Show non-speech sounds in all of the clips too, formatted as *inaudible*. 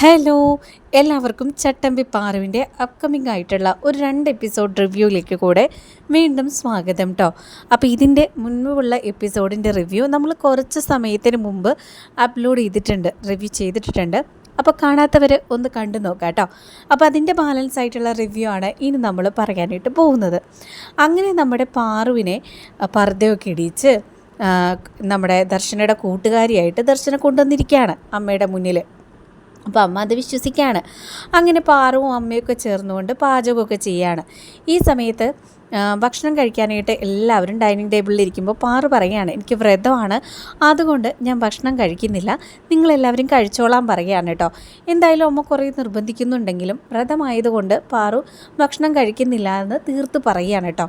Hello എല്ലാവർക്കും ചട്ടമ്പി പാറുവിന്റെ upcoming ആയിട്ടുള്ള ഒരു രണ്ട് എപ്പിസോഡ് റിവ്യൂയിലേക്ക് കൂടെ വീണ്ടും സ്വാഗതം കേട്ടോ അപ്പോൾ ഇതിന്റെ മുൻപുള്ള എപ്പിസോഡിന്റെ റിവ്യൂ നമ്മൾ കുറച്ച് സമയത്തിന് മുമ്പ് അപ്ലോഡ് ചെയ്തിട്ടുണ്ട് റിവ്യൂ ചെയ്തിട്ടുണ്ട് അപ്പോൾ കാണാത്തവർ ഒന്ന് കണ്ടു നോക്കാം കേട്ടോ അപ്പോൾ അതിന്റെ ബാലൻസ് ആയിട്ടുള്ള റിവ്യൂ ആണ് ഇനി നമ്മൾ പറയാനായിട്ട് പോകുന്നത്. അങ്ങനെ നമ്മുടെ പാറുവിനെ പർദ്ദയൊക്കെ ഇടിച്ച് നമ്മുടെ ദർശനയുടെ കൂട്ടുകാരിയായിട്ട് ദർശനം കൊണ്ടുവന്നിരിക്കുകയാണ് അമ്മയുടെ മുന്നിൽ അപ്പോൾ അമ്മ അത് വിശ്വസിക്കുകയാണ്. അങ്ങനെ പാറുവും അമ്മയൊക്കെ ചേർന്നുകൊണ്ട് പാചകമൊക്കെ ചെയ്യാണ് ഈ സമയത്ത് ഭക്ഷണം കഴിക്കാനായിട്ട് എല്ലാവരും ഡൈനിങ് ടേബിളിൽ ഇരിക്കുമ്പോൾ പാറു പറയുകയാണ് എനിക്ക് വ്രതമാണ്. അതുകൊണ്ട് ഞാൻ ഭക്ഷണം കഴിക്കുന്നില്ല. നിങ്ങളെല്ലാവരും കഴിച്ചോളാൻ പറയുകയാണ് കേട്ടോ. എന്തായാലും അമ്മ കുറേ നിർബന്ധിക്കുന്നുണ്ടെങ്കിലും വ്രതമായതുകൊണ്ട് പാറു ഭക്ഷണം കഴിക്കുന്നില്ല എന്ന് തീർത്ത് പറയുകയാണ് കേട്ടോ.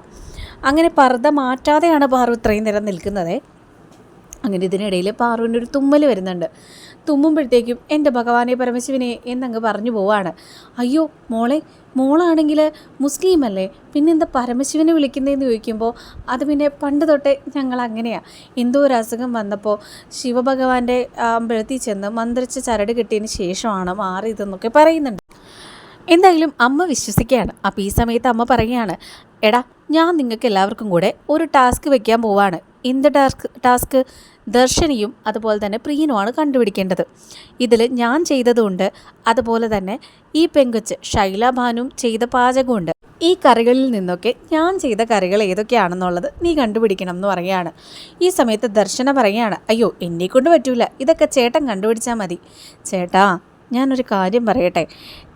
അങ്ങനെ പർദ്ദ മാറ്റാതെയാണ് പാറു ഇത്രയും നേരം നിൽക്കുന്നത്. അങ്ങനെ ഇതിനിടയിൽ പാറുവിന്റെ ഒരു തുമ്മൽ വരുന്നുണ്ട്. തുമ്മുമ്പോഴത്തേക്കും എന്റെ ഭഗവാനെ പരമശിവനെ എന്നങ്ങ് പറഞ്ഞു പോവാണ്. അയ്യോ മോളെ മോളാണെങ്കിൽ മുസ്ലിം അല്ലേ പിന്നെ എന്താ പരമശിവനെ വിളിക്കുന്നതെന്ന് ചോദിക്കുമ്പോൾ അത് പിന്നെ പണ്ട് തൊട്ടേ ഞങ്ങൾ അങ്ങനെയാണ് എന്തോ ഒരു അസുഖം വന്നപ്പോൾ ശിവഭഗവാന്റെ അമ്പലത്തിൽ ചെന്ന് മന്ത്രിച്ച ചരട് കിട്ടിയതിന് ശേഷമാണ് മാറിയതെന്നൊക്കെ പറയുന്നുണ്ട്. എന്തായാലും അമ്മ വിശ്വസിക്കുകയാണ്. അപ്പോൾ ഈ സമയത്ത് അമ്മ പറയുകയാണ് എടാ ഞാൻ നിങ്ങൾക്ക് എല്ലാവർക്കും കൂടെ ഒരു ടാസ്ക് വെക്കാൻ പോവാണ്. എന്ത് ടാസ്ക് ടാസ്ക്? ദർശനിയും അതുപോലെ തന്നെ പ്രിയനുമാണ് കണ്ടുപിടിക്കേണ്ടത്. ഇതിൽ ഞാൻ ചെയ്തതുകൊണ്ട് അതുപോലെ തന്നെ ഈ പെങ്കൊച്ച് ശൈലാഭാനും ചെയ്ത പാചകമുണ്ട്. ഈ കറികളിൽ നിന്നൊക്കെ ഞാൻ ചെയ്ത കറികൾ ഏതൊക്കെയാണെന്നുള്ളത് നീ കണ്ടുപിടിക്കണം എന്ന് പറയുകയാണ്. ഈ സമയത്ത് ദർശന പറയുകയാണ് അയ്യോ എന്നെ കൊണ്ട് പറ്റൂല. ഇതൊക്കെ ചേട്ടൻ കണ്ടുപിടിച്ചാൽ മതി. ചേട്ടാ ഞാനൊരു കാര്യം പറയട്ടെ?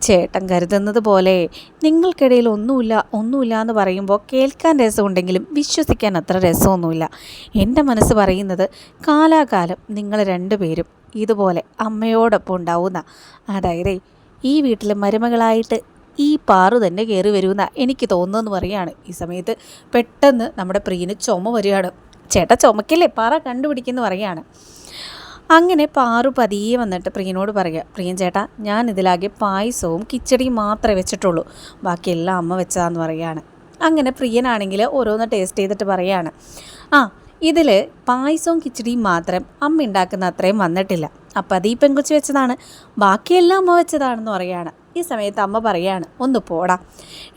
ചേട്ടൻ കരുതുന്നത് പോലെ നിങ്ങൾക്കിടയിൽ ഒന്നുമില്ല ഒന്നുമില്ല എന്ന് പറയുമ്പോൾ കേൾക്കാൻ രസമുണ്ടെങ്കിലും വിശ്വസിക്കാൻ അത്ര രസമൊന്നുമില്ല. എന്റെ മനസ്സ് പറയുന്നത് കാലാകാലം നിങ്ങൾ രണ്ടുപേരും ഇതുപോലെ അമ്മയോടൊപ്പം ഉണ്ടാവുന്ന അതായത് ഈ വീട്ടിലെ മരുമകളായിട്ട് ഈ പാറു തന്നെ കയറി വരുമെന്ന എനിക്ക് തോന്നുന്നു പറയാണ് ഈ സമയത്ത് പെട്ടെന്ന് നമ്മുടെ പ്രിയന് ചുമ വരികയാണ്. ചേട്ടാ ചുമക്കില്ലേ? പാറ കണ്ടുപിടിക്കുന്നു പറയാണ് അങ്ങനെ പാറു പതിയെ വന്നിട്ട് പ്രിയനോട് പറയുക പ്രിയൻ ചേട്ടാ ഞാൻ ഇതിലാകെ പായസവും കിച്ചടിയും മാത്രമേ വെച്ചിട്ടുള്ളൂ. ബാക്കിയെല്ലാം അമ്മ വെച്ചതാന്ന് പറയുകയാണ്. അങ്ങനെ പ്രിയനാണെങ്കിൽ ഓരോന്ന് ടേസ്റ്റ് ചെയ്തിട്ട് പറയാണ് ആ ഇതിൽ പായസവും കിച്ചടിയും മാത്രം അമ്മ ഉണ്ടാക്കുന്ന അത്രയും വന്നിട്ടില്ല. അപ്പം അത് ഈ പെങ്കുച്ച് വെച്ചതാണ്. ബാക്കിയെല്ലാം അമ്മ വെച്ചതാണെന്ന് പറയാണ് ഈ സമയത്ത് അമ്മ പറയാണ് ഒന്ന് പോടാ.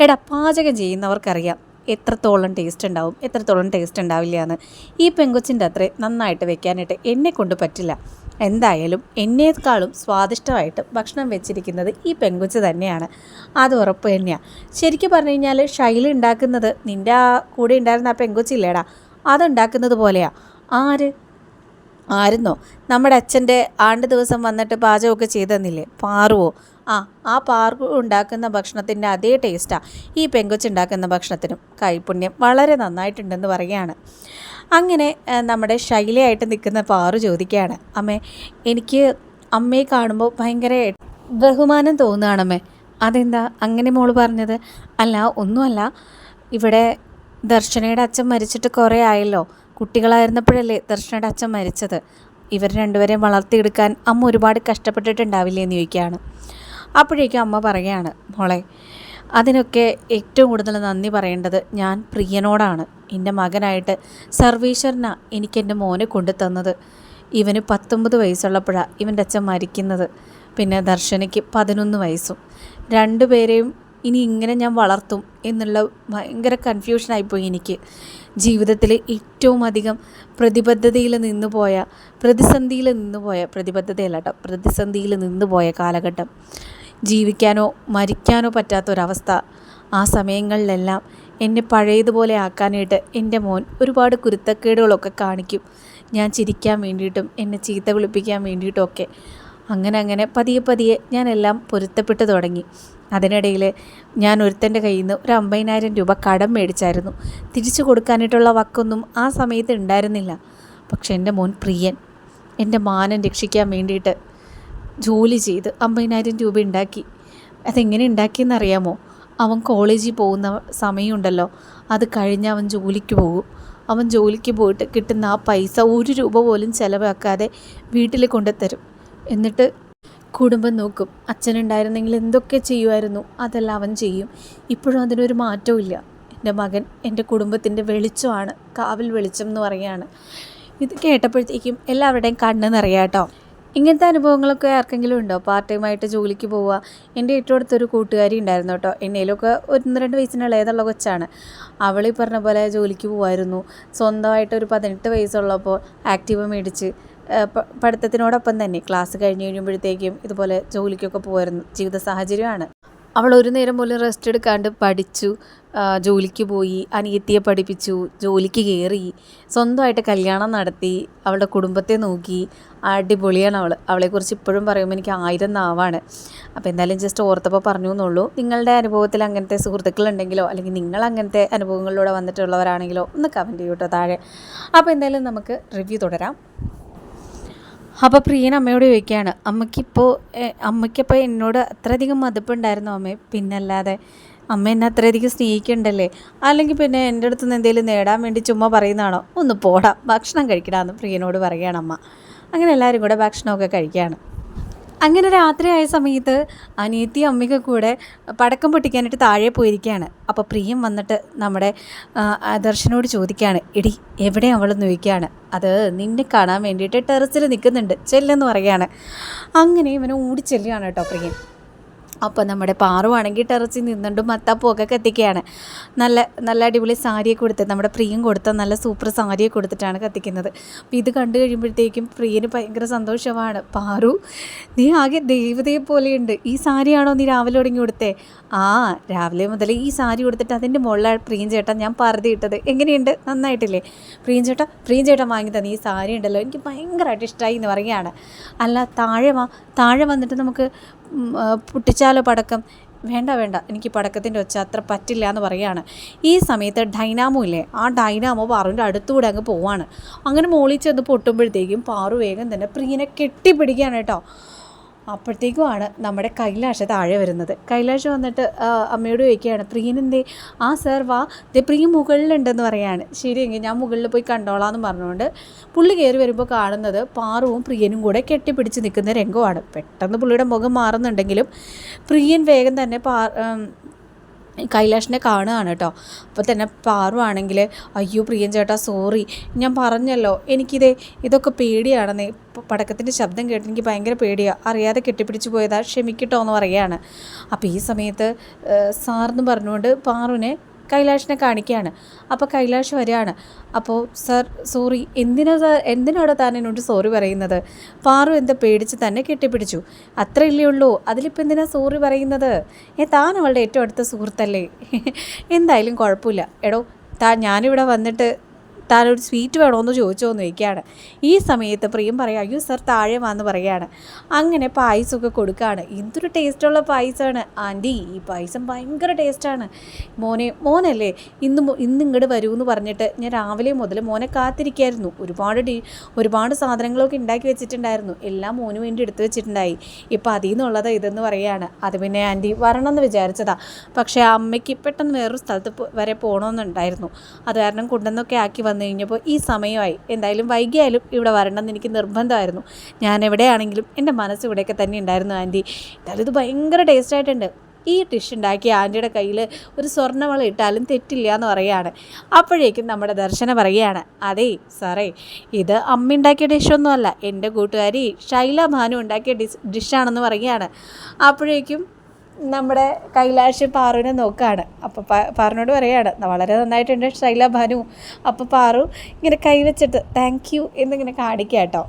എടാ പാചകം ചെയ്യുന്നവർക്കറിയാം. എത്രത്തോളം ടേസ്റ്റ് ഉണ്ടാവും എത്രത്തോളം ടേസ്റ്റ് ഉണ്ടാവില്ല എന്ന് ഈ പെങ്കൊച്ചിന്റെ അത്ര നന്നായിട്ട് വെക്കാനായിട്ട് എന്നെ കൊണ്ട് പറ്റില്ല. എന്തായാലും എന്നേക്കാളും സ്വാദിഷ്ടമായിട്ട് ഭക്ഷണം വെച്ചിരിക്കുന്നത് ഈ പെങ്കൊച്ച് തന്നെയാണ്. അത് ഉറപ്പ് തന്നെയാണ് ശരിക്കും പറഞ്ഞു കഴിഞ്ഞാൽ ശൈലി ഉണ്ടാക്കുന്നത് നിന്റെ ആ കൂടെ ഉണ്ടായിരുന്ന ആ പെങ്കൊച്ചില്ലേടാ അതുണ്ടാക്കുന്നത് പോലെയാ. ആര്? ആയിരുന്നോ നമ്മുടെ അച്ഛന്റെ ആണ്ട് ദിവസം വന്നിട്ട് പാചകമൊക്കെ ചെയ്തു തന്നില്ലേ പാറുവോ? ആ ആ പാർക്ക് ഉണ്ടാക്കുന്ന ഭക്ഷണത്തിന്റെ അതേ ടേസ്റ്റാണ് ഈ പെങ്കൊച്ചുണ്ടാക്കുന്ന ഭക്ഷണത്തിനും. കൈപുണ്യം വളരെ നന്നായിട്ടുണ്ടെന്ന് പറയുകയാണ്. അങ്ങനെ നമ്മുടെ ശൈലിയായിട്ട് നിൽക്കുന്ന പാറു ചോദിക്കുകയാണ് അമ്മേ എനിക്ക് അമ്മയെ കാണുമ്പോൾ ഭയങ്കര ബഹുമാനം തോന്നുകയാണമ്മേ. അതെന്താ അങ്ങനെ മോൾ പറഞ്ഞത്? അല്ല ഒന്നുമല്ല. ഇവിടെ ദർശനയുടെ അച്ഛൻ മരിച്ചിട്ട് കുറേ ആയല്ലോ. കുട്ടികളായിരുന്നപ്പോഴല്ലേ ദർശനയുടെ അച്ഛൻ മരിച്ചത്. ഇവർ രണ്ടുപേരെയും വളർത്തിയെടുക്കാൻ അമ്മ ഒരുപാട് കഷ്ടപ്പെട്ടിട്ടുണ്ടാവില്ലേ എന്ന് ചോദിക്കുകയാണ്. അപ്പോഴേക്കും അമ്മ പറയുകയാണ് മോളെ അതിനൊക്കെ ഏറ്റവും കൂടുതൽ നന്ദി പറയേണ്ടത് ഞാൻ പ്രിയനോടാണ്. എന്റെ മകനായിട്ട് സർവീശ്വരന എനിക്ക് എന്റെ മോനെ കൊണ്ടു തന്നത്. ഇവന് പത്തൊമ്പത് വയസ്സുള്ളപ്പോഴാണ് ഇവന്റെ അച്ഛൻ മരിക്കുന്നത്. പിന്നെ ദർശനയ്ക്ക് പതിനൊന്ന് വയസ്സും. രണ്ടുപേരെയും ഇനി ഇങ്ങനെ ഞാൻ വളർത്തും എന്നുള്ള ഭയങ്കര കൺഫ്യൂഷനായിപ്പോയി എനിക്ക്. ജീവിതത്തിൽ ഏറ്റവും അധികം പ്രതിബദ്ധതയിൽ നിന്ന് പോയ പ്രതിസന്ധിയിൽ നിന്ന് പോയ പ്രതിബദ്ധതയല്ല കേട്ടോ പ്രതിസന്ധിയിൽ നിന്ന് പോയ കാലഘട്ടം. ജീവിക്കാനോ മരിക്കാനോ പറ്റാത്തൊരവസ്ഥ. ആ സമയങ്ങളിലെല്ലാം എന്നെ പഴയതുപോലെ ആക്കാനായിട്ട് എന്റെ മോൻ ഒരുപാട് കുരുത്തക്കേടുകളൊക്കെ കാണിക്കും. ഞാൻ ചിരിക്കാൻ വേണ്ടിയിട്ടും എന്നെ ചീത്ത വിളിപ്പിക്കാൻ വേണ്ടിയിട്ടുമൊക്കെ അങ്ങനെ അങ്ങനെ പതിയെ പതിയെ ഞാനെല്ലാം പൊരുത്തപ്പെട്ടു തുടങ്ങി. അതിനിടയിൽ ഞാൻ ഒരുത്തന്റെ കയ്യിൽ നിന്ന് ഒരു അമ്പതിനായിരം രൂപ കടം മേടിച്ചായിരുന്നു. തിരിച്ചു കൊടുക്കാനായിട്ടുള്ള വക്കൊന്നും ആ സമയത്ത് ഉണ്ടായിരുന്നില്ല. പക്ഷെ എന്റെ മോൻ പ്രിയൻ എന്റെ മാനം രക്ഷിക്കാൻ വേണ്ടിയിട്ട് ജോലി ചെയ്ത് അമ്പതിനായിരം രൂപ ഉണ്ടാക്കി. അതെങ്ങനെ ഉണ്ടാക്കിയെന്നറിയാമോ? അവൻ കോളേജിൽ പോകുന്ന സമയമുണ്ടല്ലോ. അത് കഴിഞ്ഞ് അവൻ ജോലിക്ക് പോകും. അവൻ ജോലിക്ക് പോയിട്ട് കിട്ടുന്ന ആ പൈസ ഒരു രൂപ പോലും ചിലവാക്കാതെ വീട്ടിൽ കൊണ്ടുത്തരും. എന്നിട്ട് കുടുംബം നോക്കും അച്ഛനുണ്ടായിരുന്നെങ്കിൽ എന്തൊക്കെ ചെയ്യുമായിരുന്നു? അതെല്ലാം അവൻ ചെയ്യും. ഇപ്പോഴും അതിനൊരു മാറ്റവും എന്റെ മകൻ എന്റെ കുടുംബത്തിന്റെ വെളിച്ചമാണ് കാവൽ വെളിച്ചം എന്ന് പറയുകയാണ്. ഇത് കേട്ടപ്പോഴത്തേക്കും എല്ലാവരുടെയും കണ്ണ് നിറയാട്ടോ. ഇങ്ങനത്തെ അനുഭവങ്ങളൊക്കെ ആർക്കെങ്കിലും ഉണ്ടോ? പാർട്ട് ടൈമായിട്ട് ജോലിക്ക് പോവുക. എന്റെ ഏറ്റവും അടുത്തൊരു കൂട്ടുകാരി ഉണ്ടായിരുന്നു കേട്ടോ. എന്നേലൊക്കെ ഒന്ന് രണ്ട് വയസ്സിനുള്ള ഏതുള്ള കൊച്ചാണ്. അവൾ ഈ പറഞ്ഞ പോലെ ജോലിക്ക് പോകുമായിരുന്നു സ്വന്തമായിട്ട് ഒരു പതിനെട്ട് വയസ്സുള്ളപ്പോൾ ആക്റ്റീവ് മേടിച്ച് പഠിത്തത്തിനോടൊപ്പം തന്നെ ക്ലാസ് കഴിഞ്ഞ് കഴിയുമ്പോഴത്തേക്കും ഇതുപോലെ ജോലിക്കൊക്കെ പോകുമായിരുന്നു ജീവിത സാഹചര്യമാണ്. അവൾ ഒരു നേരം പോലും റെസ്റ്റ് എടുക്കാണ്ട് പഠിച്ചു. ജോലിക്ക് പോയി അനിയത്തിയെ പഠിപ്പിച്ചു ജോലിക്ക് കയറി സ്വന്തമായിട്ട് കല്യാണം നടത്തി അവളുടെ കുടുംബത്തെ നോക്കി. അടിപൊളിയാണ് അവൾ അവളെക്കുറിച്ച് ഇപ്പോഴും പറയുമ്പോൾ എനിക്ക് ആയിരം നാവാണ്. അപ്പോൾ എന്തായാലും ജസ്റ്റ് ഓർത്തപ്പോൾ പറഞ്ഞു എന്നുള്ളൂ നിങ്ങളുടെ അനുഭവത്തിൽ അങ്ങനത്തെ സുഹൃത്തുക്കളുണ്ടെങ്കിലോ അല്ലെങ്കിൽ നിങ്ങൾ അങ്ങനത്തെ അനുഭവങ്ങളിലൂടെ വന്നിട്ടുള്ളവരാണെങ്കിലോ ഒന്ന് കമന്റ് ചെയ്യൂട്ടോ താഴെ. അപ്പോൾ എന്തായാലും നമുക്ക് റിവ്യൂ തുടരാം. അപ്പോൾ പ്രിയൻ അമ്മയോട് ചോദിക്കുകയാണ് അമ്മയ്ക്കിപ്പോൾ അമ്മയ്ക്കപ്പോൾ എന്നോട് അത്രയധികം മതിപ്പുണ്ടായിരുന്നു അമ്മേ? പിന്നല്ലാതെ അമ്മ എന്നെ അത്രയധികം സ്നേഹിക്കണ്ടല്ലേ? അല്ലെങ്കിൽ പിന്നെ എന്റെ അടുത്ത് നിന്ന് എന്തെങ്കിലും നേടാൻ വേണ്ടി ചുമ്മാ പറയുന്നതാണോ? ഒന്ന് പോടാം ഭക്ഷണം കഴിക്കണമെന്ന് പ്രിയനോട് പറയുകയാണ് അമ്മ. അങ്ങനെ എല്ലാവരും കൂടെ ഭക്ഷണമൊക്കെ കഴിക്കുകയാണ്. അങ്ങനെ രാത്രിയായ സമയത്ത് അനിയത്തി അമ്മയ്ക്ക് കൂടെ പടക്കം പൊട്ടിക്കാനായിട്ട് താഴെ പോയിരിക്കുകയാണ്. അപ്പോൾ പ്രിയം വന്നിട്ട് നമ്മുടെ ദർശനോട് ചോദിക്കുകയാണ് എടി എവിടെ അവളെന്ന് ചോദിക്കുകയാണ്. അത് നിന്നെ കാണാൻ വേണ്ടിയിട്ട് ടെറസിൽ നിൽക്കുന്നുണ്ട് ചെല്ലെന്ന് പറയുകയാണ്. അങ്ങനെ ഇവനെ ഓടിച്ചെല്ലുകയാണ് കേട്ടോ പ്രിയൻ അപ്പോൾ നമ്മുടെ പാറുവാണെങ്കിൽ ടെറസിൽ നിന്നുകൊണ്ട് മത്താപ്പൂവൊക്കെ കത്തിക്കുകയാണ്. നല്ല നല്ല അടിപൊളി സാരിയൊക്കെ കൊടുത്ത് നമ്മുടെ പ്രിയം കൊടുത്ത നല്ല സൂപ്പർ സാരിയൊക്കെ കൊടുത്തിട്ടാണ് കത്തിക്കുന്നത്. അപ്പോൾ ഇത് കണ്ടു കഴിയുമ്പോഴത്തേക്കും പ്രിയന് ഭയങ്കര സന്തോഷമാണ്. പാറു നീ ആകെ ദൈവതയെ പോലെയുണ്ട്. ഈ സാരിയാണോ നീ രാവിലെ തുടങ്ങി കൊടുത്തേ? ആ രാവിലെ മുതൽ ഈ സാരി കൊടുത്തിട്ട് അതിന്റെ മുകളിലാണ് പ്രിയം ചേട്ടൻ ഞാൻ പറഞ്ഞിട്ടത് എങ്ങനെയുണ്ട്? നന്നായിട്ടില്ലേ? പ്രിയം ചേട്ടൻ പ്രിയം ചേട്ടൻ വാങ്ങി തന്നെ ഈ സാരി ഉണ്ടല്ലോ എനിക്ക് ഭയങ്കരമായിട്ട് ഇഷ്ടമായി എന്ന് പറയുകയാണ്. അല്ല താഴെ വാ താഴെ വന്നിട്ട് നമുക്ക് പൊട്ടിച്ചാലോ പടക്കം? വേണ്ട വേണ്ട എനിക്ക് പടക്കത്തിന്റെ ഒച്ച അത്ര പറ്റില്ല എന്ന് പറയുകയാണ്. ഈ സമയത്ത് ഡൈനാമോ ഇല്ലേ? ആ ഡൈനാമോ പാറുവിന്റെ അടുത്തുകൂടെ അങ്ങ് പോവാണ്. അങ്ങനെ മോളിൽ ചെന്ന് പൊട്ടുമ്പോഴത്തേക്കും പാറു വേഗം തന്നെ പ്രിയനെ കെട്ടിപ്പിടിക്കുകയാണ് കേട്ടോ. അപ്പോഴത്തേക്കുമാണ് നമ്മുടെ കൈലാഷ താഴെ വരുന്നത്. കൈലാഷ് വന്നിട്ട് അമ്മയോട് ചോദിക്കുകയാണ് പ്രിയനെന്തേ ആ സാർ വാ. ദേ പ്രിയ മുകളിലുണ്ടെന്ന് പറയാണ്. ശരിയെങ്കിൽ ഞാൻ മുകളിൽ പോയി കണ്ടോളാം എന്ന് പറഞ്ഞുകൊണ്ട് പുള്ളി കയറി വരുമ്പോൾ കാണുന്നത് പാറുവും പ്രിയനും കൂടെ കെട്ടിപ്പിടിച്ച് നിൽക്കുന്ന രംഗമാണ്. പെട്ടെന്ന് പുള്ളിയുടെ മുഖം മാറുന്നുണ്ടെങ്കിലും പ്രിയൻ വേഗം തന്നെ പാ കൈലാഷിനെ കാണുകയാണ് കേട്ടോ. അപ്പോൾ തന്നെ പാറുവാണെങ്കിൽ അയ്യോ പ്രിയൻ ചേട്ടാ സോറി ഞാൻ പറഞ്ഞല്ലോ എനിക്കിത് ഇതൊക്കെ പേടിയാണെന്നേ. പടക്കത്തിന്റെ ശബ്ദം കേട്ട് എനിക്ക് ഭയങ്കര പേടിയാണ് അറിയാതെ കെട്ടിപ്പിടിച്ച് പോയതാ ക്ഷമിക്കട്ടോ എന്ന് പറയുകയാണ്. അപ്പോൾ ഈ സമയത്ത് സാറെന്ന് പറഞ്ഞുകൊണ്ട് പാറുവിനെ കൈലാഷിനെ കാണിക്കുകയാണ് അപ്പോൾ കൈലാഷ് വരികയാണ്. അപ്പോൾ സർ സോറി എന്തിനാ സാർ എന്തിനാണ് താൻ എന്നോട് സോറി പറയുന്നത്? പാറു എന്താ പേടിച്ച് തന്നെ കെട്ടിപ്പിടിച്ചു. അത്രയല്ലേ ഉള്ളൂ. അതിലിപ്പോൾ എന്തിനാ സോറി പറയുന്നത്? ഏ താൻ അവളുടെ ഏറ്റവും അടുത്ത സുഹൃത്തല്ലേ? *laughs* എന്തായാലും കുഴപ്പമില്ല. എടോ താൻ ഞാനിവിടെ വന്നിട്ട് താനൊരു സ്വീറ്റ് വേണമെന്ന് ചോദിച്ചോന്ന് ചോദിക്കുകയാണ് ഈ സമയത്ത് പ്രിയം പറയാം അയ്യോ സർ താഴെ വന്ന് പറയുകയാണ് അങ്ങനെ പായസമൊക്കെ കൊടുക്കുകയാണ് എന്തൊരു ടേസ്റ്റുള്ള പായസമാണ് ആന്റി ഈ പായസം ഭയങ്കര ടേസ്റ്റാണ്. മോനെ മോനല്ലേ ഇന്ന് ഇന്ന് ഇങ്ങോട്ട് വരൂ എന്ന് പറഞ്ഞിട്ട് ഞാൻ രാവിലെ മുതൽ മോനെ കാത്തിരിക്കായിരുന്നു. ഒരുപാട് ഡി ഒരുപാട് സാധനങ്ങളൊക്കെ ഉണ്ടാക്കി വെച്ചിട്ടുണ്ടായിരുന്നു. എല്ലാം മോന് വേണ്ടി എടുത്തു വെച്ചിട്ടുണ്ടായി. ഇപ്പം അതിൽ നിന്നുള്ളത് ഇതെന്ന് പറയുകയാണ് അത് പിന്നെ ആന്റി വരണമെന്ന് വിചാരിച്ചതാ. പക്ഷേ അമ്മയ്ക്ക് പെട്ടെന്ന് വേറൊരു സ്ഥലത്ത് വരെ പോകണമെന്നുണ്ടായിരുന്നു അത് കാരണം കൊണ്ടുവന്നൊക്കെ ആക്കി വന്നു കഴിഞ്ഞപ്പോൾ ഈ സമയമായി. എന്തായാലും വൈകിയാലും ഇവിടെ വരണമെന്ന് എനിക്ക് നിർബന്ധമായിരുന്നു. ഞാൻ എവിടെയാണെങ്കിലും എന്റെ മനസ്സ് ഇവിടെയൊക്കെ തന്നെ ഉണ്ടായിരുന്നു ആന്റി. എന്തായാലും ഇത് ഭയങ്കര ടേസ്റ്റ് ആയിട്ടുണ്ട്. ഈ ഡിഷ് ഉണ്ടാക്കി ആന്റിയുടെ കയ്യിൽ ഒരു സ്വർണവള ഇട്ടാലും തെറ്റില്ല എന്ന് പറയുകയാണ്. അപ്പോഴേക്കും നമ്മുടെ ദർശന പറയുകയാണ് അതേ സാറേ ഇത് അമ്മ ഉണ്ടാക്കിയ ഡിഷൊന്നുമല്ല എന്റെ കൂട്ടുകാരി ഷൈല ഭാനു ഉണ്ടാക്കിയ ഡിഷ് ഡിഷാണെന്ന് പറയുകയാണ്. അപ്പോഴേക്കും നമ്മുടെ കൈലാഷ് പാറുവിനെ നോക്കുകയാണ് അപ്പോൾ പാറിനോട് പറയുകയാണ് വളരെ നന്നായിട്ടുണ്ട് ശൈല ഭാനു. അപ്പോൾ പാറു ഇങ്ങനെ കൈവച്ചിട്ട് താങ്ക് യു എന്നിങ്ങനെ കാണിക്കുക കേട്ടോ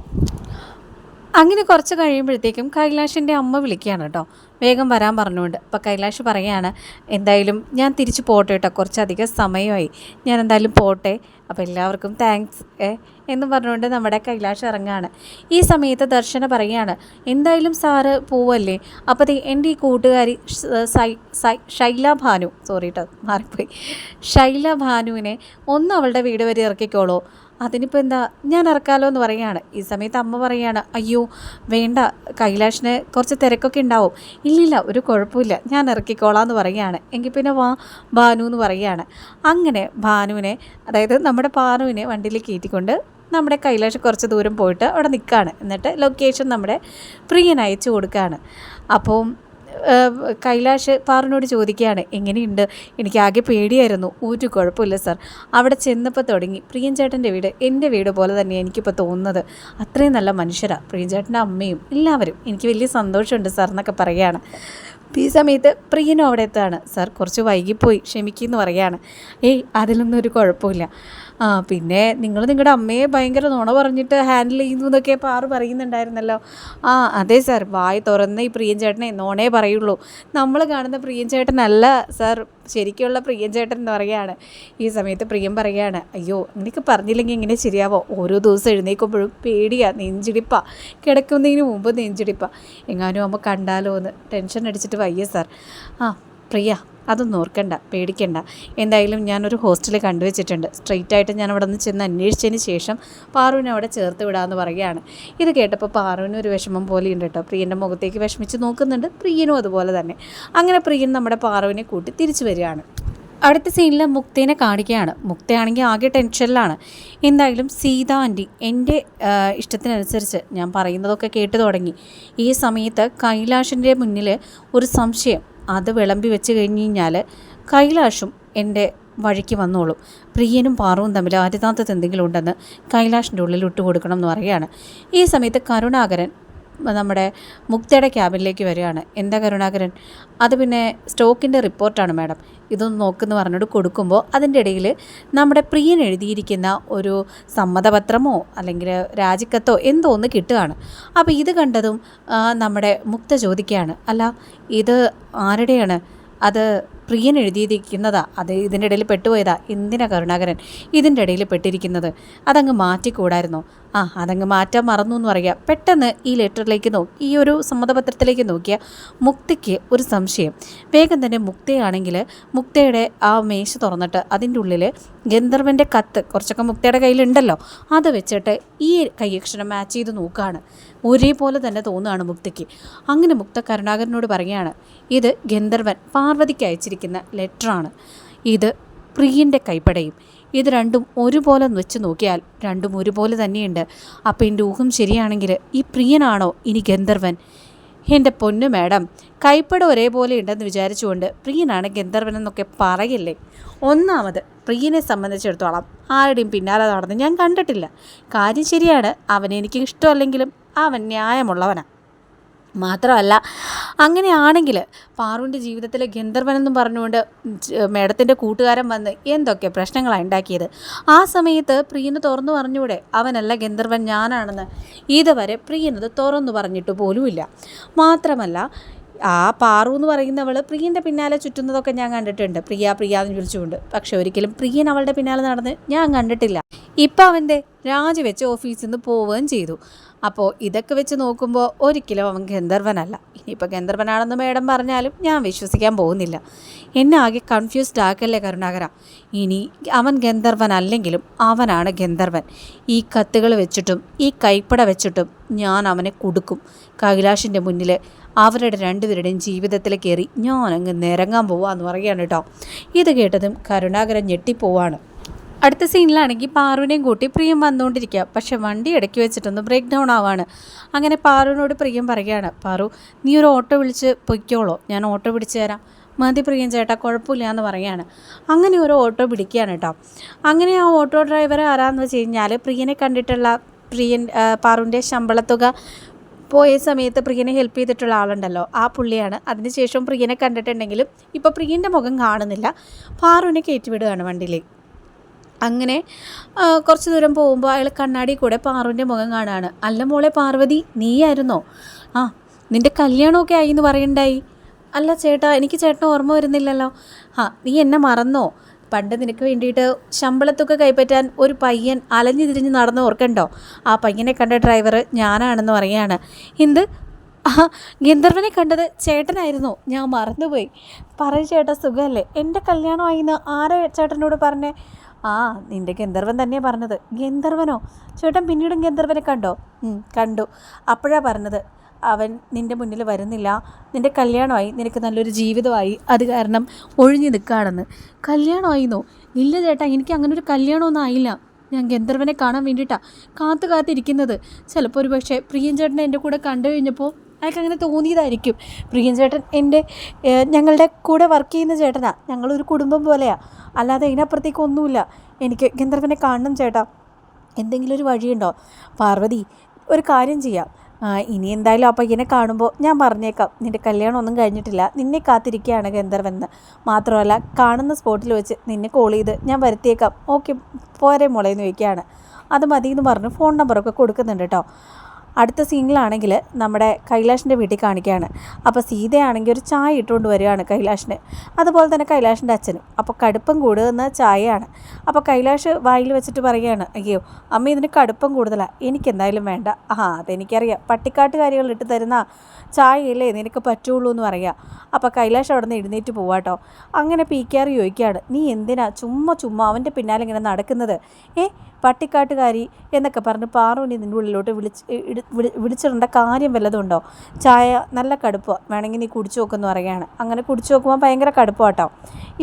അങ്ങനെ കുറച്ച് കഴിയുമ്പോഴത്തേക്കും കൈലാഷിന്റെ അമ്മ വിളിക്കുകയാണ് കേട്ടോ. വേഗം വരാൻ പറഞ്ഞുകൊണ്ട്. അപ്പോൾ കൈലാഷ് പറയുകയാണ് എന്തായാലും ഞാൻ തിരിച്ച് പോട്ടെ കേട്ടോ. കുറച്ചധികം സമയമായി. ഞാൻ എന്തായാലും പോട്ടെ. അപ്പോൾ എല്ലാവർക്കും താങ്ക്സ് ഏ എന്ന് പറഞ്ഞുകൊണ്ട് നമ്മുടെ കൈലാഷ് ഇറങ്ങുകയാണ് ഈ സമയത്ത് ദർശന പറയുകയാണ് എന്തായാലും സാറ് പോവല്ലേ? അപ്പോൾ എന്റെ ഈ കൂട്ടുകാരി ശൈല ഭാനു സോറി കേട്ടോ മാറിപ്പോയി. ശൈല ഭാനുവിനെ ഒന്ന് അവളുടെ വീട് വരെ ഇറക്കിക്കോളോ. അതിനിപ്പോൾ എന്താ ഞാൻ ഇറക്കാലോ എന്ന് പറയുകയാണ്. ഈ സമയത്ത് അമ്മ പറയുകയാണ് അയ്യോ വേണ്ട കൈലാഷിന് കുറച്ച് തിരക്കൊക്കെ ഉണ്ടാവും. ഇല്ലില്ല ഒരു കുഴപ്പമില്ല ഞാൻ ഇറക്കിക്കോളാം എന്ന് പറയുകയാണ്. എങ്കിൽ പിന്നെ വാ ഭാനു എന്ന് പറയുകയാണ്. അങ്ങനെ ഭാനുവിനെ അതായത് നമ്മുടെ പാറുവിനെ വണ്ടിയിൽ കയറ്റിക്കൊണ്ട് നമ്മുടെ കൈലാഷ് കുറച്ച് ദൂരം പോയിട്ട് അവിടെ നിൽക്കുകയാണ്. എന്നിട്ട് ലൊക്കേഷൻ നമ്മുടെ പ്രിയന് അയച്ചു കൊടുക്കുകയാണ്. അപ്പോൾ കൈലാഷ് പാറിനോട് ചോദിക്കുകയാണ് എങ്ങനെയുണ്ട്? എനിക്ക് ആകെ പേടിയായിരുന്നു. ഒരു കുഴപ്പമില്ല സാർ. അവിടെ ചെന്നപ്പോൾ തുടങ്ങി. പ്രിയൻ ചേട്ടന്റെ വീട് എന്റെ വീട് പോലെ തന്നെ എനിക്കിപ്പോൾ തോന്നുന്നത്. അത്രയും നല്ല മനുഷ്യരാണ് പ്രിയൻ ചേട്ടന്റെ അമ്മയും എല്ലാവരും. എനിക്ക് വലിയ സന്തോഷമുണ്ട് സാർ എന്നൊക്കെ പറയുകയാണ്. ഈ സമയത്ത് പ്രിയനും അവിടെ എത്താണ് സാർ കുറച്ച് വൈകിപ്പോയി. ക്ഷമിക്കുമെന്ന് പറയുകയാണ്. ഏയ് അതിലൊന്നും ഒരു കുഴപ്പമില്ല. ആ പിന്നെ നിങ്ങൾ നിങ്ങളുടെ അമ്മയെ ഭയങ്കര നുണ പറഞ്ഞിട്ട് ഹാൻഡിൽ ചെയ്യുന്നു എന്നൊക്കെ പാറു പറയുന്നുണ്ടായിരുന്നല്ലോ. ആ അതെ സാർ വായി തുറന്ന് ഈ പ്രിയൻ ചേട്ടനെ നോണേ പറയുള്ളൂ. നമ്മൾ കാണുന്ന പ്രിയൻ ചേട്ടനല്ല സാർ ശരിക്കുള്ള പ്രിയൻ ചേട്ടൻ എന്ന് പറയുകയാണ്. ഈ സമയത്ത് പ്രിയം പറയുകയാണ് അയ്യോ അങ്ങനെയൊക്കെ പറഞ്ഞില്ലെങ്കിൽ ഇങ്ങനെ ശരിയാവോ? ഓരോ ദിവസം എഴുന്നേൽക്കുമ്പോഴും പേടിയാ നെഞ്ചിടിപ്പ. കിടക്കുന്നതിന് മുമ്പ് നെഞ്ചിടിപ്പ. എങ്ങാനും അമ്മ കണ്ടാലോ എന്ന് ടെൻഷൻ അടിച്ചിട്ട് വയ്യ സാർ ആ പ്രിയ അതൊന്നും ഓർക്കണ്ട പേടിക്കണ്ട. എന്തായാലും ഞാനൊരു ഹോസ്റ്റലിൽ കണ്ടുവച്ചിട്ടുണ്ട്. സ്ട്രെയിറ്റ് ആയിട്ട് ഞാൻ അവിടെ നിന്ന് ചെന്ന് അന്വേഷിച്ചതിന് ശേഷം പാറുവിനെ അവിടെ ചേർത്ത് വിടാമെന്ന് പറയുകയാണ്. ഇത് കേട്ടപ്പോൾ പാറുവിന് ഒരു വിഷമം ഉണ്ട് കേട്ടോ. പ്രിയന്റെ മുഖത്തേക്ക് വിഷമിച്ച് നോക്കുന്നുണ്ട്. പ്രിയനും അതുപോലെ തന്നെ. അങ്ങനെ പ്രിയൻ നമ്മുടെ പാറുവിനെ കൂട്ടി തിരിച്ചു വരികയാണ്. അടുത്ത സീനിൽ മുക്തേനെ കാണിക്കുകയാണ്. മുക്തയാണെങ്കിൽ ആകെ ടെൻഷനിലാണ്. എന്തായാലും സീത ആന്റി എന്റെ ഇഷ്ടത്തിനനുസരിച്ച് ഞാൻ പറയുന്നതൊക്കെ കേട്ടു തുടങ്ങി. ഈ സമയത്ത് കൈലാഷിന്റെ മുന്നിൽ ഒരു സംശയം. അത് വിളമ്പി വെച്ച് കഴിഞ്ഞ് കഴിഞ്ഞാൽ കൈലാഷും എന്റെ വഴിക്ക് വന്നോളും. പ്രിയനും പാറുവും തമ്മിൽ ആദ്യതാന്തത്ത് എന്തെങ്കിലും ഉണ്ടെന്ന് കൈലാഷിന്റെ ഉള്ളിൽ ഇട്ടുകൊടുക്കണം എന്ന് പറയുകയാണ്. ഈ സമയത്ത് കരുണാകരൻ നമ്മുടെ മുക്തയുടെ ക്യാബിനിലേക്ക് വരികയാണ്. എന്താ കരുണാകരൻ? അത് പിന്നെ സ്റ്റോക്കിന്റെ റിപ്പോർട്ടാണ് മാഡം. ഇതൊന്ന് നോക്കുന്നു പറഞ്ഞിട്ട് കൊടുക്കുമ്പോൾ അതിന്റെ ഇടയിൽ നമ്മുടെ പ്രിയൻ എഴുതിയിരിക്കുന്ന ഒരു സമ്മതപത്രമോ അല്ലെങ്കിൽ രാജിക്കത്തോ എന്തോ ഒന്ന് കിട്ടുകയാണ്. അപ്പോൾ ഇത് കണ്ടതും നമ്മുടെ മുക്ത ചോദിക്കുകയാണ് അല്ല ഇത് ആരുടെയാണ്? അത് പ്രിയൻ എഴുതിയിരിക്കുന്നതാ? അത് ഇതിന്റെ ഇടയിൽ പെട്ടുപോയതാ? എന്തിനാ കരുണാകരൻ ഇതിന്റെ ഇടയിൽ പെട്ടിരിക്കുന്നത്? അതങ്ങ് മാറ്റിക്കൂടായിരുന്നോ? ആ അതങ്ങ് മാറ്റാൻ മറന്നു എന്ന് പറയുക പെട്ടെന്ന് ഈ ലെറ്ററിലേക്ക് നോക്കി ഈ ഒരു സമ്മതപത്രത്തിലേക്ക് നോക്കിയ മുക്തിക്ക് ഒരു സംശയം. വേഗം തന്നെ മുക്തയാണെങ്കിൽ മുക്തയുടെ ആ മേശ തുറന്നിട്ട് അതിന്റെ ഉള്ളിൽ ഗന്ധർവന്റെ കത്ത് കുറച്ചൊക്കെ മുക്തയുടെ കയ്യിലുണ്ടല്ലോ അത് വെച്ചിട്ട് ഈ കൈയക്ഷരം മാച്ച് ചെയ്ത് നോക്കുകയാണ് ഒരേപോലെ തന്നെ തോന്നുകയാണ് മുക്തിക്ക്. അങ്ങനെ മുക്ത കരുണാകരനോട് പറയുകയാണ് ഇത് ഗന്ധർവൻ പാർവതിക്ക് അയച്ചിരിക്കുന്ന ലെറ്ററാണ്. ഇത് പ്രിയന്റെ കൈപ്പടയും. ഇത് രണ്ടും ഒരുപോലെ വെച്ച് നോക്കിയാൽ രണ്ടും ഒരുപോലെ തന്നെയുണ്ട്. അപ്പോൾ എന്റെ ഊഹം ശരിയാണെങ്കിൽ ഈ പ്രിയനാണോ ഇനി ഗന്ധർവൻ? എന്റെ പൊന്നു മാഡം കൈപ്പട ഒരേപോലെ ഉണ്ടെന്ന് വിചാരിച്ചുകൊണ്ട് പ്രിയനാണ് ഗന്ധർവൻ എന്നൊക്കെ പറയില്ലേ? ഒന്നാമത് പ്രിയനെ സംബന്ധിച്ചിടത്തോളം ആരുടെയും പിന്നാലെ നടന്ന് ഞാൻ കണ്ടിട്ടില്ല. കാര്യം ശരിയാണ് അവൻ എനിക്ക് ഇഷ്ടമല്ലെങ്കിലും അവൻ ന്യായമുള്ളവനാണ് മാത്രമല്ല അങ്ങനെയാണെങ്കിൽ പാറുവിന്റെ ജീവിതത്തിലെ ഗന്ധർവനെന്നും പറഞ്ഞുകൊണ്ട് മേഡത്തിന്റെ കൂട്ടുകാരൻ വന്ന് എന്തൊക്കെ പ്രശ്നങ്ങളാണ് ഉണ്ടാക്കിയത്? ആ സമയത്ത് പ്രിയന് തുറന്നു പറഞ്ഞൂടെ അവനല്ല ഗന്ധർവൻ ഞാനാണെന്ന്. ഇതുവരെ പ്രിയനത് തുറന്നു പറഞ്ഞിട്ട് പോലുമില്ല. മാത്രമല്ല ആ പാറു എന്ന് പറയുന്നവൾ പ്രിയന്റെ പിന്നാലെ ചുറ്റുന്നതൊക്കെ ഞാൻ കണ്ടിട്ടുണ്ട്. പ്രിയ പ്രിയ എന്ന് വിളിച്ചുകൊണ്ട്. പക്ഷെ ഒരിക്കലും പ്രിയൻ അവളുടെ പിന്നാലെ നടന്ന് ഞാൻ കണ്ടിട്ടില്ല. ഇപ്പം അവന്റെ രാജിവെച്ച് ഓഫീസിൽ നിന്ന് പോവുകയും ചെയ്തു. അപ്പോൾ ഇതൊക്കെ വെച്ച് നോക്കുമ്പോൾ ഒരിക്കലും അവൻ ഗന്ധർവനല്ല. ഇനിയിപ്പോൾ ഗന്ധർവനാണെന്ന് മേഡം പറഞ്ഞാലും ഞാൻ വിശ്വസിക്കാൻ പോകുന്നില്ല. എന്നെ ആകെ കൺഫ്യൂസ്ഡ് ആക്കല്ലേ കരുണാകര. ഇനി അവൻ ഗന്ധർവൻ അല്ലെങ്കിലും അവനാണ് ഗന്ധർവൻ. ഈ കത്തുകൾ വെച്ചിട്ടും ഈ കൈപ്പട വെച്ചിട്ടും ഞാൻ അവനെ കൊടുക്കും. കൈലാഷിന്റെ മുന്നിൽ അവരുടെ രണ്ടുപേരുടെയും ജീവിതത്തിൽ കയറി ഞാൻ അങ്ങ് നിരങ്ങാൻ പോവാന്ന് പറയുകയാണ് കേട്ടോ. ഇത് കേട്ടതും കരുണാകരൻ ഞെട്ടിപ്പോവാണ്. അടുത്ത സീനിലാണെങ്കിൽ പാറുവിനെയും കൂട്ടി പ്രിയം വന്നുകൊണ്ടിരിക്കുക. പക്ഷെ വണ്ടി ഇടയ്ക്ക് വെച്ചിട്ടൊന്ന് ബ്രേക്ക് ഡൗൺ ആവാണ്. അങ്ങനെ പാറുവിനോട് പ്രിയം പറയുകയാണ് പാറു നീ ഒരു ഓട്ടോ വിളിച്ച് പൊയ്ക്കോളോ. ഞാൻ ഓട്ടോ പിടിച്ചു തരാം. മതി പ്രിയം ചേട്ടാ കുഴപ്പമില്ല എന്ന് പറയാണ് അങ്ങനെ ഒരു ഓട്ടോ പിടിക്കുകയാണ് കേട്ടോ. അങ്ങനെ ആ ഓട്ടോ ഡ്രൈവർ ആരാന്ന് വെച്ച് കഴിഞ്ഞാൽ പ്രിയനെ കണ്ടിട്ടുള്ള പ്രിയൻ പാറുവിന്റെ ശമ്പളത്തുക പോയ സമയത്ത് പ്രിയനെ ഹെൽപ്പ് ചെയ്തിട്ടുള്ള ആളുണ്ടല്ലോ ആ പുള്ളിയാണ്. അതിനുശേഷം പ്രിയനെ കണ്ടിട്ടുണ്ടെങ്കിലും ഇപ്പോൾ പ്രിയന്റെ മുഖം കാണുന്നില്ല. പാറുവിനെ കയറ്റിവിടുകയാണ് വണ്ടിയിലേക്ക്. അങ്ങനെ കുറച്ച് ദൂരം പോകുമ്പോൾ അയാൾ കണ്ണാടി കൂടെ പാറുവിന്റെ മുഖം കാണാണ്. അല്ല മോളെ പാർവതി നീയായിരുന്നോ? ആ നിന്റെ കല്യാണമൊക്കെ ആയി എന്ന് പറയണ്ടായി. അല്ല ചേട്ടാ എനിക്ക് ചേട്ടന് ഓർമ്മ വരുന്നില്ലല്ലോ. ആ നീ എന്നെ മറന്നോ? പണ്ട് നിനക്ക് വേണ്ടിയിട്ട് ശമ്പളത്തൊക്കെ കൈപ്പറ്റാൻ ഒരു പയ്യൻ അലഞ്ഞു തിരിഞ്ഞ് നടന്ന് ഓർക്കണ്ടോ? ആ പയ്യനെ കണ്ട ഡ്രൈവർ ഞാനാണെന്ന് പറയാണ് എന്ത്? ഗന്ധർവനെ കണ്ടത് ചേട്ടനായിരുന്നു. ഞാൻ മറന്നുപോയി. പറയും ചേട്ടാ സുഖമല്ലേ എന്റെ കല്യാണമായിന്ന് ആരെ ചേട്ടനോട് പറഞ്ഞേ? ആ നിന്റെ ഗന്ധർവൻ തന്നെയാണ് പറഞ്ഞത്. ഗന്ധർവനോ? ചേട്ടൻ പിന്നീടും ഗന്ധർവനെ കണ്ടോ? കണ്ടു. അപ്പോഴാണ് പറഞ്ഞത് അവൻ നിന്റെ മുന്നിൽ വരുന്നില്ല. നിന്റെ കല്യാണമായി നിനക്ക് നല്ലൊരു ജീവിതമായി. അത് കാരണം ഒഴിഞ്ഞു നിൽക്കുകയാണെന്ന്. കല്യാണമായിന്നോ? ഇല്ല ചേട്ടാ എനിക്ക് അങ്ങനെ ഒരു കല്യാണമൊന്നും ആയില്ല. ഞാൻ ഗന്ധർവനെ കാണാൻ വേണ്ടിയിട്ടാണ് കാത്തു കാത്തിരിക്കുന്നത് ചിലപ്പോൾ ഒരു പക്ഷേ പ്രിയൻ ചേട്ടനെ എന്റെ കൂടെ കണ്ടു കഴിഞ്ഞപ്പോൾ അയാൾക്ക് അങ്ങനെ തോന്നിയതായിരിക്കും. പ്രിയൻ ചേട്ടൻ എന്റെ ഞങ്ങളുടെ കൂടെ വർക്ക് ചെയ്യുന്ന ചേട്ടനാണ് ഞങ്ങളൊരു കുടുംബം പോലെയാണ് അല്ലാതെ അതിനപ്പുറത്തേക്ക് ഒന്നുമില്ല. എനിക്ക് ഗന്ധർവനെ കാണണം ചേട്ടാ. എന്തെങ്കിലും ഒരു വഴിയുണ്ടോ? പാർവതി ഒരു കാര്യം ചെയ്യാം. ഇനി എന്തായാലും ആ പയ്യനെ കാണുമ്പോൾ ഞാൻ പറഞ്ഞേക്കാം. നിന്റെ കല്യാണം ഒന്നും കഴിഞ്ഞിട്ടില്ല. നിന്നെ കാത്തിരിക്കുകയാണ് ഗന്ധർവൻ ഗന്ധർവെന്ന് മാത്രമല്ല കാണുന്ന സ്പോട്ടിൽ വെച്ച് നിന്നെ കോൾ ചെയ്ത് ഞാൻ വരുത്തിയേക്കാം. ഓക്കെ പോരെ മുളയെന്ന് എന്ന് ചോദിക്കുകയാണ് അത് മതി എന്ന് പറഞ്ഞ് ഫോൺ നമ്പറൊക്കെ കൊടുക്കുന്നുണ്ട് കേട്ടോ അടുത്ത സീനിലാണെങ്കിൽ നമ്മുടെ കൈലാഷിന്റെ വീട്ടിൽ കാണിക്കുകയാണ്. അപ്പോൾ സീതയാണെങ്കിൽ ഒരു ചായ ഇട്ടുകൊണ്ട് വരികയാണ് കൈലാഷിന്. അതുപോലെ തന്നെ കൈലാഷിന്റെ അച്ഛനും. അപ്പോൾ കടുപ്പം കൂടുന്ന ചായയാണ്. അപ്പോൾ കൈലാഷ് വായിൽ വെച്ചിട്ട് പറയുകയാണ് അയ്യോ അമ്മ ഇതിന് കടുപ്പം കൂടുതലാണ് എനിക്കെന്തായാലും വേണ്ട. ആ അതെനിക്കറിയാം. പട്ടിക്കാട്ടുകാരികൾ ഇട്ട് തരുന്ന ചായയല്ലേ നിനക്ക് പറ്റുള്ളൂ എന്ന് പറയാം. അപ്പോൾ കൈലാഷ് അവിടെ നിന്ന് എഴുന്നേറ്റ് പോവാട്ടോ അങ്ങനെ പി കെ ആർ ചോദിക്കുകയാണ് നീ എന്തിനാ ചുമ്മാ ചുമ്മാ അവന്റെ പിന്നാലെ ഇങ്ങനെ നടക്കുന്നത്? ഏ പട്ടിക്കാട്ടുകാരി എന്നൊക്കെ പറഞ്ഞ് പാറുവിനെ നിന്റെ ഉള്ളിലോട്ട് വിളിച്ച് വിളിച്ചിടേണ്ട കാര്യം വല്ലതും ഉണ്ടോ ചായ നല്ല കടുപ്പോ വേണമെങ്കിൽ നീ കുടിച്ചു നോക്കുമെന്ന് പറയുകയാണ്. അങ്ങനെ കുടിച്ചു നോക്കുമ്പോൾ ഭയങ്കര കടുപ്പാട്ടോ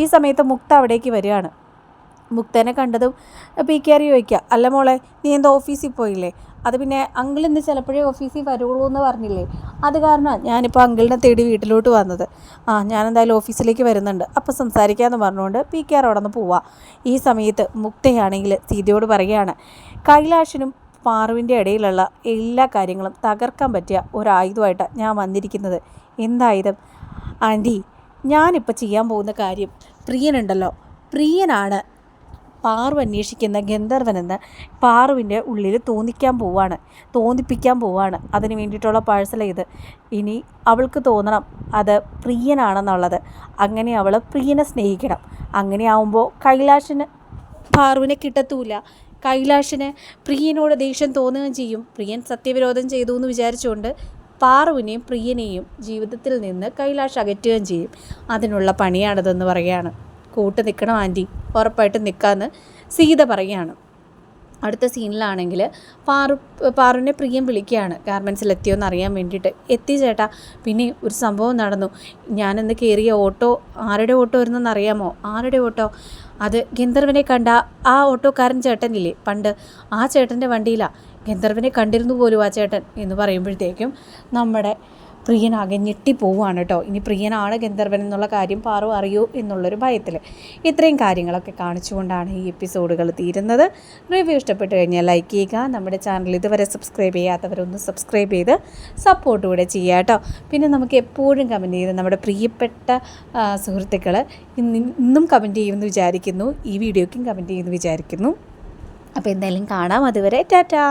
ഈ സമയത്ത് മുക്ത അവിടേക്ക് വരികയാണ്. മുക്തനെ കണ്ടതും പി കെ ചോദിക്കുക. അല്ല മോളെ നീ എന്താ ഓഫീസിൽ പോയില്ലേ? അത് പിന്നെ അങ്കിൾ ഇന്ന് ചിലപ്പോഴേ ഓഫീസിൽ വരുള്ളൂ എന്ന് പറഞ്ഞില്ലേ? അത് കാരണമാണ് ഞാനിപ്പോൾ അങ്കിളിനെ തേടി വീട്ടിലോട്ട് വന്നത്. ആ ഞാൻ എന്തായാലും ഓഫീസിലേക്ക് വരുന്നുണ്ട്. അപ്പോൾ സംസാരിക്കാമെന്ന് പറഞ്ഞുകൊണ്ട് പി കെ ആർ അവിടെ നിന്ന് പോവാം. ഈ സമയത്ത് മുക്തയാണെങ്കിൽ സീതയോട് പറയുകയാണ് കൈലാഷിനും പാറുവിന്റെ ഇടയിലുള്ള എല്ലാ കാര്യങ്ങളും തകർക്കാൻ പറ്റിയ ഒരായുധമായിട്ടാണ് ഞാൻ വന്നിരിക്കുന്നത്. എന്തായുധം? ആന്റി ഞാനിപ്പോൾ ചെയ്യാൻ പോകുന്ന കാര്യം പ്രിയനുണ്ടല്ലോ. പ്രിയനാണ് പാറു അന്വേഷിക്കുന്ന ഗന്ധർവനെന്ന് പാറുവിന്റെ ഉള്ളിൽ തോന്നിക്കാൻ പോവാണ് തോന്നിപ്പിക്കാൻ പോവാണ്. അതിന് വേണ്ടിയിട്ടുള്ള പാഴ്സൽ ഇത്. ഇനി അവൾക്ക് തോന്നണം അത് പ്രിയനാണെന്നുള്ളത്. അങ്ങനെ അവൾ പ്രിയനെ സ്നേഹിക്കണം. അങ്ങനെ ആവുമ്പോൾ കൈലാഷിന് പാറുവിനെ കിട്ടത്തൂല. കൈലാഷിന് പ്രിയനോട് ദേഷ്യം തോന്നുകയും ചെയ്യും. പ്രിയൻ സത്യവിരോധം ചെയ്തു എന്ന് വിചാരിച്ചുകൊണ്ട് പാറുവിനെയും പ്രിയനെയും ജീവിതത്തിൽ നിന്ന് കൈലാഷ് അകറ്റുകയും ചെയ്യും. അതിനുള്ള പണിയാണിതെന്ന് പറയുകയാണ്. കൂട്ട് നിൽക്കണം ആന്റി. ഉറപ്പായിട്ടും നിൽക്കാമെന്ന് സീത പറയുകയാണ്. അടുത്ത സീനിലാണെങ്കിൽ പാറു പാറുവിനെ പ്രിയം വിളിക്കുകയാണ്. ഗാർമെൻസിൽ എത്തിയോന്ന് അറിയാൻ വേണ്ടിയിട്ട്. എത്തി ചേട്ടാ പിന്നെ ഒരു സംഭവം നടന്നു. ഞാനിന്ന് കയറിയ ഓട്ടോ ആരുടെ ഓട്ടോ വരുന്നെന്ന് അറിയാമോ? ആരുടെ ഓട്ടോ? അത് ഗന്ധർവനെ കണ്ട ആ ഓട്ടോക്കാരൻ ചേട്ടനില്ലേ? പണ്ട് ആ ചേട്ടന്റെ വണ്ടിയിലാണ് ഗന്ധർവനെ കണ്ടിരുന്നു പോലും ആ ചേട്ടൻ എന്ന് പറയുമ്പോഴത്തേക്കും നമ്മുടെ പ്രിയനാകെ ഞെട്ടിപ്പോവാണ് കേട്ടോ ഇനി പ്രിയനാണ് ഗന്ധർവൻ എന്നുള്ള കാര്യം പാറു അറിയൂ എന്നുള്ളൊരു ഭയത്തിൽ ഇത്രയും കാര്യങ്ങളൊക്കെ കാണിച്ചുകൊണ്ടാണ് ഈ എപ്പിസോഡുകൾ തീരുന്നത്. റിവ്യൂ ഇഷ്ടപ്പെട്ടു കഴിഞ്ഞാൽ ലൈക്ക് ചെയ്യുക. നമ്മുടെ ചാനൽ ഇതുവരെ സബ്സ്ക്രൈബ് ചെയ്യാത്തവരൊന്ന് സബ്സ്ക്രൈബ് ചെയ്ത് സപ്പോർട്ട് കൂടെ ചെയ്യുക കേട്ടോ പിന്നെ നമുക്ക് എപ്പോഴും കമന്റ് ചെയ്ത് നമ്മുടെ പ്രിയപ്പെട്ട സുഹൃത്തുക്കൾ ഇന്നും കമന്റ് ചെയ്യുമെന്ന് വിചാരിക്കുന്നു. ഈ വീഡിയോയ്ക്കും കമന്റ് ചെയ്യുമെന്ന് വിചാരിക്കുന്നു. അപ്പോൾ എന്തായാലും കാണാം. അതുവരെ ടാറ്റാ.